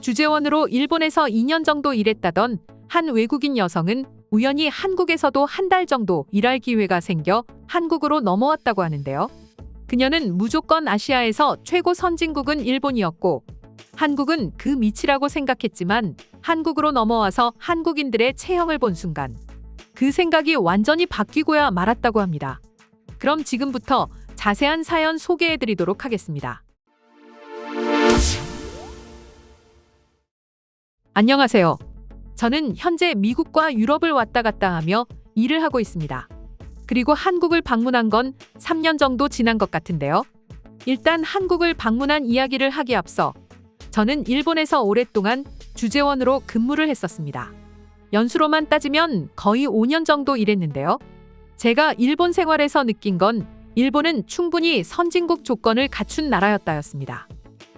주재원으로 일본에서 2년 정도 일했다던 한 외국인 여성은 우연히 한국에서도 한 달 정도 일할 기회가 생겨 한국으로 넘어왔다고 하는데요. 그녀는 무조건 아시아에서 최고 선진국은 일본이었고 한국은 그 밑이라고 생각했지만 한국으로 넘어와서 한국인들의 체형을 본 순간 그 생각이 완전히 바뀌고야 말았다고 합니다. 그럼 지금부터 자세한 사연 소개해 드리도록 하겠습니다. 안녕하세요. 저는 현재 미국과 유럽을 왔다 갔다 하며 일을 하고 있습니다. 그리고 한국을 방문한 건 3년 정도 지난 것 같은데요. 일단 한국을 방문한 이야기를 하기 앞서 저는 일본에서 오랫동안 주재원으로 근무를 했었습니다. 연수로만 따지면 거의 5년 정도 일했는데요. 제가 일본 생활에서 느낀 건 일본은 충분히 선진국 조건을 갖춘 나라였다였습니다.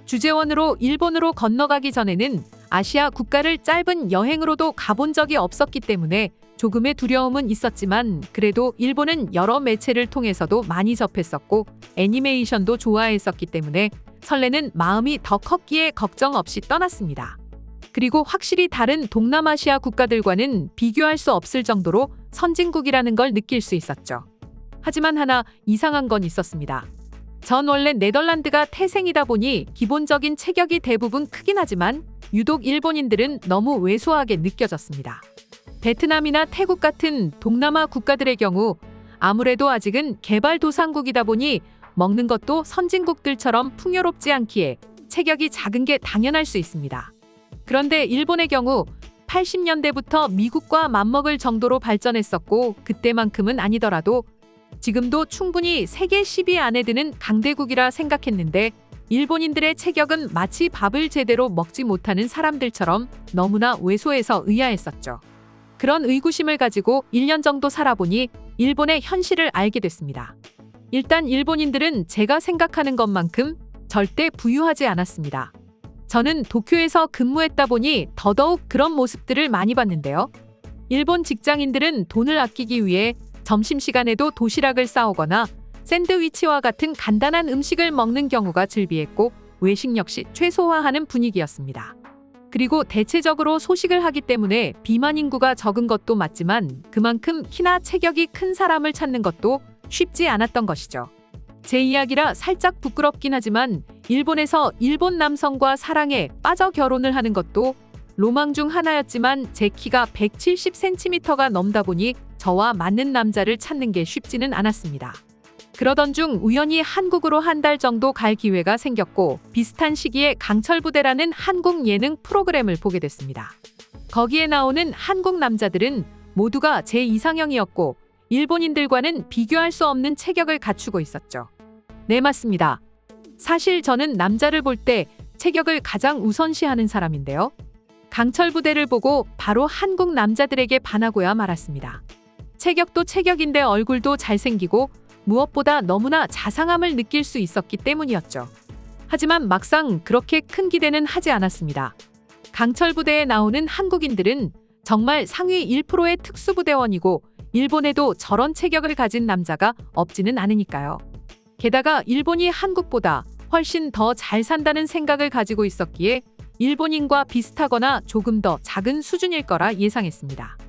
주재원으로 일본으로 건너가기 전에는 아시아 국가를 짧은 여행으로도 가본 적이 없었기 때문에 조금의 두려움은 있었지만 그래도 일본은 여러 매체를 통해서도 많이 접했었고 애니메이션도 좋아했었기 때문에 설레는 마음이 더 컸기에 걱정 없이 떠났습니다. 그리고 확실히 다른 동남아시아 국가들과는 비교할 수 없을 정도로 선진국이라는 걸 느낄 수 있었죠. 하지만 하나 이상한 건 있었습니다. 전 원래 네덜란드가 태생이다 보니 기본적인 체격이 대부분 크긴 하지만 유독 일본인들은 너무 왜소하게 느껴졌습니다. 베트남이나 태국 같은 동남아 국가들의 경우 아무래도 아직은 개발도상국이다 보니 먹는 것도 선진국들처럼 풍요롭지 않기에 체격이 작은 게 당연할 수 있습니다. 그런데 일본의 경우 80년대부터 미국과 맞먹을 정도로 발전했었고 그때만큼은 아니더라도 지금도 충분히 세계 10위 안에 드는 강대국이라 생각했는데 일본인들의 체격은 마치 밥을 제대로 먹지 못하는 사람들처럼 너무나 왜소해서 의아했었죠. 그런 의구심을 가지고 1년 정도 살아보니 일본의 현실을 알게 됐습니다. 일단 일본인들은 제가 생각하는 것만큼 절대 부유하지 않았습니다. 저는 도쿄에서 근무했다 보니 더더욱 그런 모습들을 많이 봤는데요. 일본 직장인들은 돈을 아끼기 위해 점심시간에도 도시락을 싸오거나 샌드위치와 같은 간단한 음식을 먹는 경우가 즐비했고 외식 역시 최소화하는 분위기였습니다. 그리고 대체적으로 소식을 하기 때문에 비만 인구가 적은 것도 맞지만 그만큼 키나 체격이 큰 사람을 찾는 것도 쉽지 않았던 것이죠. 제 이야기라 살짝 부끄럽긴 하지만 일본에서 일본 남성과 사랑에 빠져 결혼을 하는 것도 로망 중 하나였지만 제 키가 170cm가 넘다 보니 저와 맞는 남자를 찾는 게 쉽지는 않았습니다. 그러던 중 우연히 한국으로 한 달 정도 갈 기회가 생겼고 비슷한 시기에 강철부대라는 한국 예능 프로그램을 보게 됐습니다. 거기에 나오는 한국 남자들은 모두가 제 이상형이었고 일본인들과는 비교할 수 없는 체격을 갖추고 있었죠. 네, 맞습니다. 사실 저는 남자를 볼 때 체격을 가장 우선시하는 사람인데요. 강철 부대를 보고 바로 한국 남자들에게 반하고야 말았습니다. 체격도 체격인데 얼굴도 잘생기고 무엇보다 너무나 자상함을 느낄 수 있었기 때문이었죠. 하지만 막상 그렇게 큰 기대는 하지 않았습니다. 강철 부대에 나오는 한국인들은 정말 상위 1%의 특수부대원이고 일본에도 저런 체격을 가진 남자가 없지는 않으니까요. 게다가 일본이 한국보다 훨씬 더 잘 산다는 생각을 가지고 있었기에 일본인과 비슷하거나 조금 더 작은 수준일 거라 예상했습니다.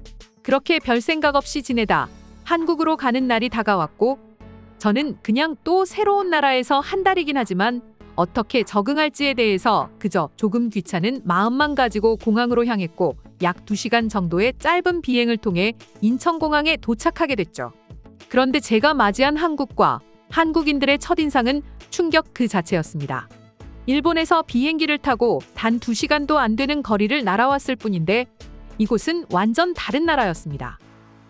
그렇게 별 생각 없이 지내다 한국으로 가는 날이 다가왔고 저는 그냥 또 새로운 나라에서 한 달이긴 하지만 어떻게 적응할지에 대해서 그저 조금 귀찮은 마음만 가지고 공항으로 향했고 약 2시간 정도의 짧은 비행을 통해 인천공항에 도착하게 됐죠. 그런데 제가 맞이한 한국과 한국인들의 첫인상은 충격 그 자체였습니다. 일본에서 비행기를 타고 단 2시간도 안 되는 거리를 날아왔을 뿐인데 이곳은 완전 다른 나라였습니다.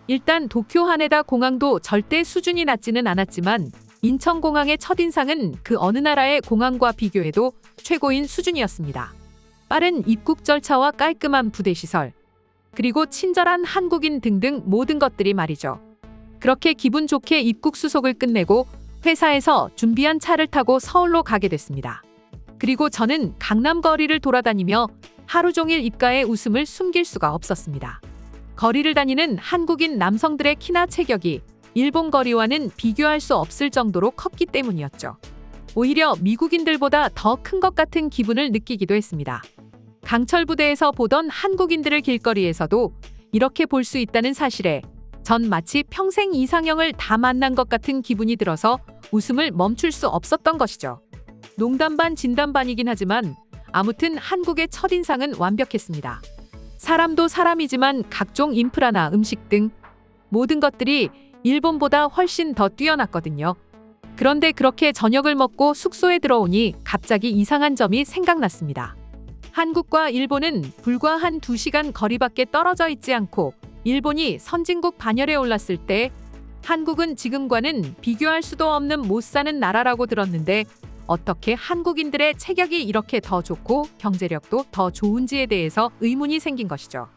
일단 도쿄 하네다 공항도 절대 수준이 낮지는 않았지만 인천공항의 첫인상은 그 어느 나라의 공항과 비교해도 최고인 수준이었습니다. 빠른 입국 절차와 깔끔한 부대 시설, 그리고 친절한 한국인 등등 모든 것들이 말이죠. 그렇게 기분 좋게 입국 수속을 끝내고 회사에서 준비한 차를 타고 서울로 가게 됐습니다. 그리고 저는 강남 거리를 돌아다니며 하루 종일 입가에 웃음을 숨길 수가 없었습니다. 거리를 다니는 한국인 남성들의 키나 체격이 일본 거리와는 비교할 수 없을 정도로 컸기 때문이었죠. 오히려 미국인들보다 더 큰 것 같은 기분을 느끼기도 했습니다. 강철 부대에서 보던 한국인들을 길거리에서도 이렇게 볼 수 있다는 사실에 전 마치 평생 이상형을 다 만난 것 같은 기분이 들어서 웃음을 멈출 수 없었던 것이죠. 농담 반 진담 반이긴 하지만 아무튼 한국의 첫인상은 완벽했습니다. 사람도 사람이지만 각종 인프라나 음식 등 모든 것들이 일본보다 훨씬 더 뛰어났거든요. 그런데 그렇게 저녁을 먹고 숙소에 들어오니 갑자기 이상한 점이 생각났습니다. 한국과 일본은 불과 한 2시간 거리밖에 떨어져 있지 않고 일본이 선진국 반열에 올랐을 때 한국은 지금과는 비교할 수도 없는 못 사는 나라라고 들었는데 어떻게 한국인들의 체격이 이렇게 더 좋고 경제력도 더 좋은지에 대해서 의문이 생긴 것이죠.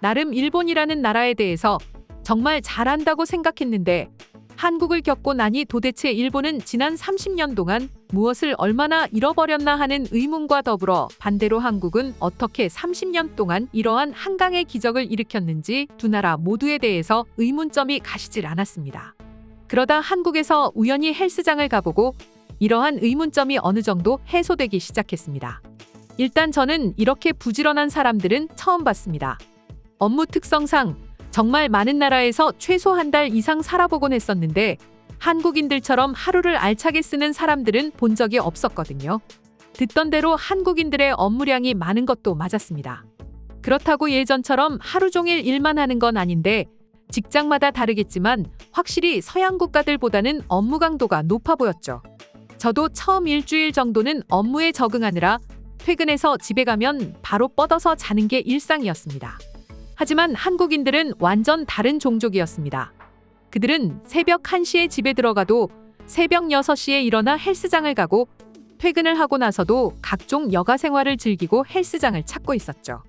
나름 일본이라는 나라에 대해서 정말 잘한다고 생각했는데 한국을 겪고 나니 도대체 일본은 지난 30년 동안 무엇을 얼마나 잃어버렸나 하는 의문과 더불어 반대로 한국은 어떻게 30년 동안 이러한 한강의 기적을 일으켰는지 두 나라 모두에 대해서 의문점이 가시질 않았습니다. 그러다 한국에서 우연히 헬스장을 가보고 이러한 의문점이 어느 정도 해소되기 시작했습니다. 일단 저는 이렇게 부지런한 사람들은 처음 봤습니다. 업무 특성상 정말 많은 나라에서 최소 한 달 이상 살아보곤 했었는데 한국인들처럼 하루를 알차게 쓰는 사람들은 본 적이 없었거든요. 듣던 대로 한국인들의 업무량이 많은 것도 맞았습니다. 그렇다고 예전처럼 하루 종일 일만 하는 건 아닌데 직장마다 다르겠지만 확실히 서양 국가들보다는 업무 강도가 높아 보였죠. 저도 처음 일주일 정도는 업무에 적응하느라 퇴근해서 집에 가면 바로 뻗어서 자는 게 일상이었습니다. 하지만 한국인들은 완전 다른 종족이었습니다. 그들은 새벽 1시에 집에 들어가도 새벽 6시에 일어나 헬스장을 가고 퇴근을 하고 나서도 각종 여가 생활을 즐기고 헬스장을 찾고 있었죠.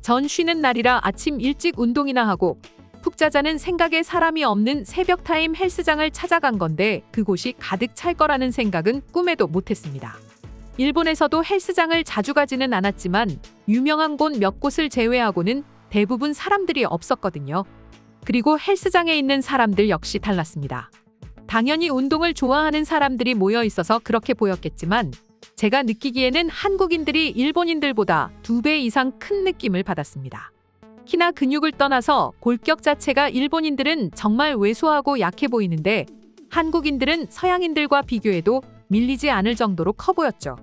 전 쉬는 날이라 아침 일찍 운동이나 하고 푹 자자는 생각에 사람이 없는 새벽 타임 헬스장을 찾아간 건데 그곳이 가득 찰 거라는 생각은 꿈에도 못했습니다. 일본에서도 헬스장을 자주 가지는 않았지만 유명한 곳 몇 곳을 제외하고는 대부분 사람들이 없었거든요. 그리고 헬스장에 있는 사람들 역시 달랐습니다. 당연히 운동을 좋아하는 사람들이 모여 있어서 그렇게 보였겠지만 제가 느끼기에는 한국인들이 일본인들보다 두 배 이상 큰 느낌을 받았습니다. 키나 근육을 떠나서 골격 자체가 일본인들은 정말 왜소하고 약해 보이는데 한국인들은 서양인들과 비교해도 밀리지 않을 정도로 커 보였죠.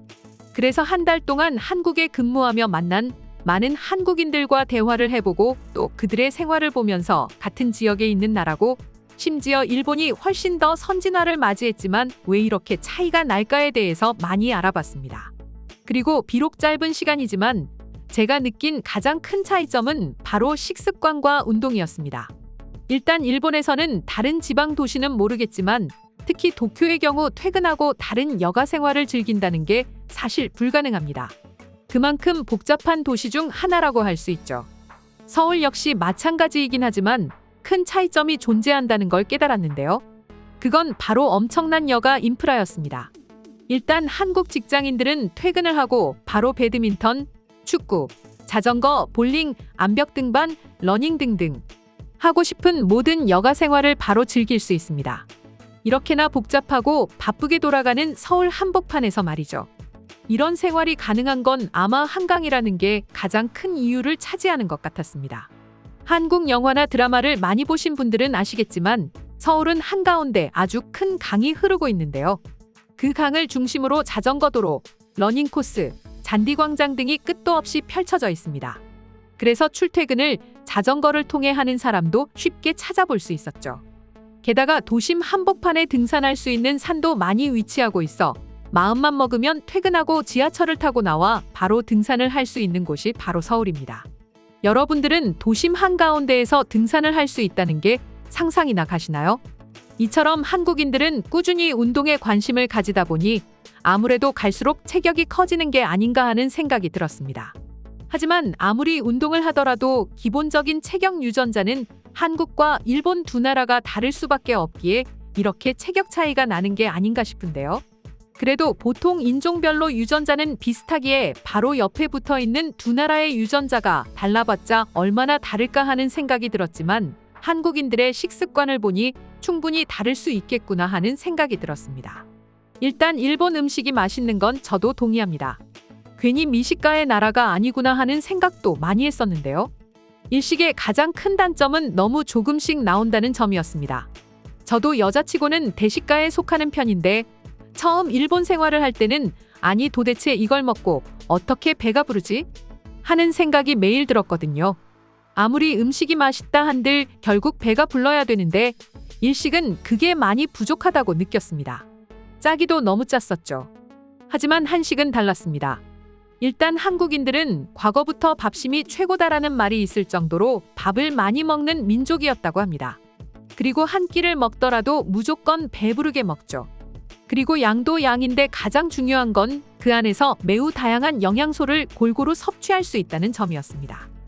그래서 한 달 동안 한국에 근무하며 만난 많은 한국인들과 대화를 해보고 또 그들의 생활을 보면서 같은 지역에 있는 나라고 심지어 일본이 훨씬 더 선진화를 맞이했지만 왜 이렇게 차이가 날까에 대해서 많이 알아봤습니다. 그리고 비록 짧은 시간이지만 제가 느낀 가장 큰 차이점은 바로 식습관과 운동이었습니다. 일단 일본에서는 다른 지방 도시는 모르겠지만 특히 도쿄의 경우 퇴근하고 다른 여가 생활을 즐긴다는 게 사실 불가능합니다. 그만큼 복잡한 도시 중 하나라고 할 수 있죠. 서울 역시 마찬가지이긴 하지만 큰 차이점이 존재한다는 걸 깨달았는데요. 그건 바로 엄청난 여가 인프라였습니다. 일단 한국 직장인들은 퇴근을 하고 바로 배드민턴, 축구, 자전거, 볼링, 암벽 등반, 러닝 등등 하고 싶은 모든 여가 생활을 바로 즐길 수 있습니다. 이렇게나 복잡하고 바쁘게 돌아가는 서울 한복판에서 말이죠. 이런 생활이 가능한 건 아마 한강이라는 게 가장 큰 이유를 차지하는 것 같았습니다. 한국 영화나 드라마를 많이 보신 분들은 아시겠지만 서울은 한가운데 아주 큰 강이 흐르고 있는데요. 그 강을 중심으로 자전거 도로, 러닝 코스, 잔디광장 등이 끝도 없이 펼쳐져 있습니다. 그래서 출퇴근을 자전거를 통해 하는 사람도 쉽게 찾아볼 수 있었죠. 게다가 도심 한복판에 등산할 수 있는 산도 많이 위치하고 있어 마음만 먹으면 퇴근하고 지하철을 타고 나와 바로 등산을 할 수 있는 곳이 바로 서울입니다. 여러분들은 도심 한가운데에서 등산을 할 수 있다는 게 상상이나 가시나요? 이처럼 한국인들은 꾸준히 운동에 관심을 가지다 보니 아무래도 갈수록 체격이 커지는 게 아닌가 하는 생각이 들었습니다. 하지만 아무리 운동을 하더라도 기본적인 체격 유전자는 한국과 일본 두 나라가 다를 수밖에 없기에 이렇게 체격 차이가 나는 게 아닌가 싶은데요. 그래도 보통 인종별로 유전자는 비슷하기에 바로 옆에 붙어 있는 두 나라의 유전자가 달라봤자 얼마나 다를까 하는 생각이 들었지만 한국인들의 식습관을 보니 충분히 다를 수 있겠구나 하는 생각이 들었습니다. 일단 일본 음식이 맛있는 건 저도 동의합니다. 괜히 미식가의 나라가 아니구나 하는 생각도 많이 했었는데요. 일식의 가장 큰 단점은 너무 조금씩 나온다는 점이었습니다. 저도 여자치고는 대식가에 속하는 편인데 처음 일본 생활을 할 때는 아니 도대체 이걸 먹고 어떻게 배가 부르지? 하는 생각이 매일 들었거든요. 아무리 음식이 맛있다 한들 결국 배가 불러야 되는데 일식은 그게 많이 부족하다고 느꼈습니다. 짜기도 너무 짰었죠. 하지만 한식은 달랐습니다. 일단 한국인들은 과거부터 밥심이 최고다라는 말이 있을 정도로 밥을 많이 먹는 민족이었다고 합니다. 그리고 한 끼를 먹더라도 무조건 배부르게 먹죠. 그리고 양도 양인데 가장 중요한 건 그 안에서 매우 다양한 영양소를 골고루 섭취할 수 있다는 점이었습니다.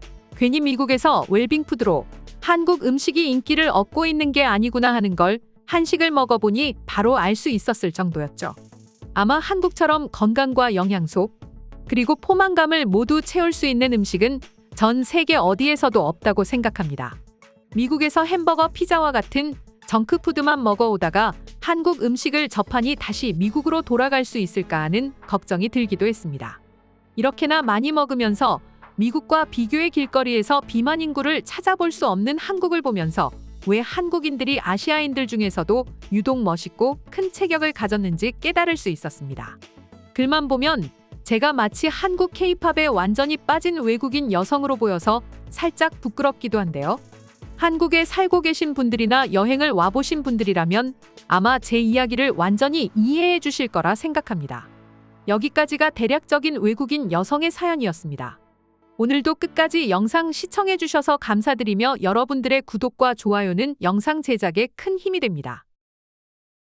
괜히 미국에서 웰빙푸드로 한국 음식이 인기를 얻고 있는 게 아니구나 하는 걸 한식을 먹어보니 바로 알 수 있었을 정도였죠. 아마 한국처럼 건강과 영양소, 그리고 포만감을 모두 채울 수 있는 음식은 전 세계 어디에서도 없다고 생각합니다. 미국에서 햄버거, 피자와 같은 정크푸드만 먹어오다가 한국 음식을 접하니 다시 미국으로 돌아갈 수 있을까 하는 걱정이 들기도 했습니다. 이렇게나 많이 먹으면서 미국과 비교의 길거리에서 비만 인구를 찾아볼 수 없는 한국을 보면서 왜 한국인들이 아시아인들 중에서도 유독 멋있고 큰 체격을 가졌는지 깨달을 수 있었습니다. 글만 보면 제가 마치 한국 케이팝에 완전히 빠진 외국인 여성으로 보여서 살짝 부끄럽기도 한데요. 한국에 살고 계신 분들이나 여행을 와보신 분들이라면 아마 제 이야기를 완전히 이해해 주실 거라 생각합니다. 여기까지가 대략적인 외국인 여성의 사연이었습니다. 오늘도 끝까지 영상 시청해 주셔서 감사드리며 여러분들의 구독과 좋아요는 영상 제작에 큰 힘이 됩니다.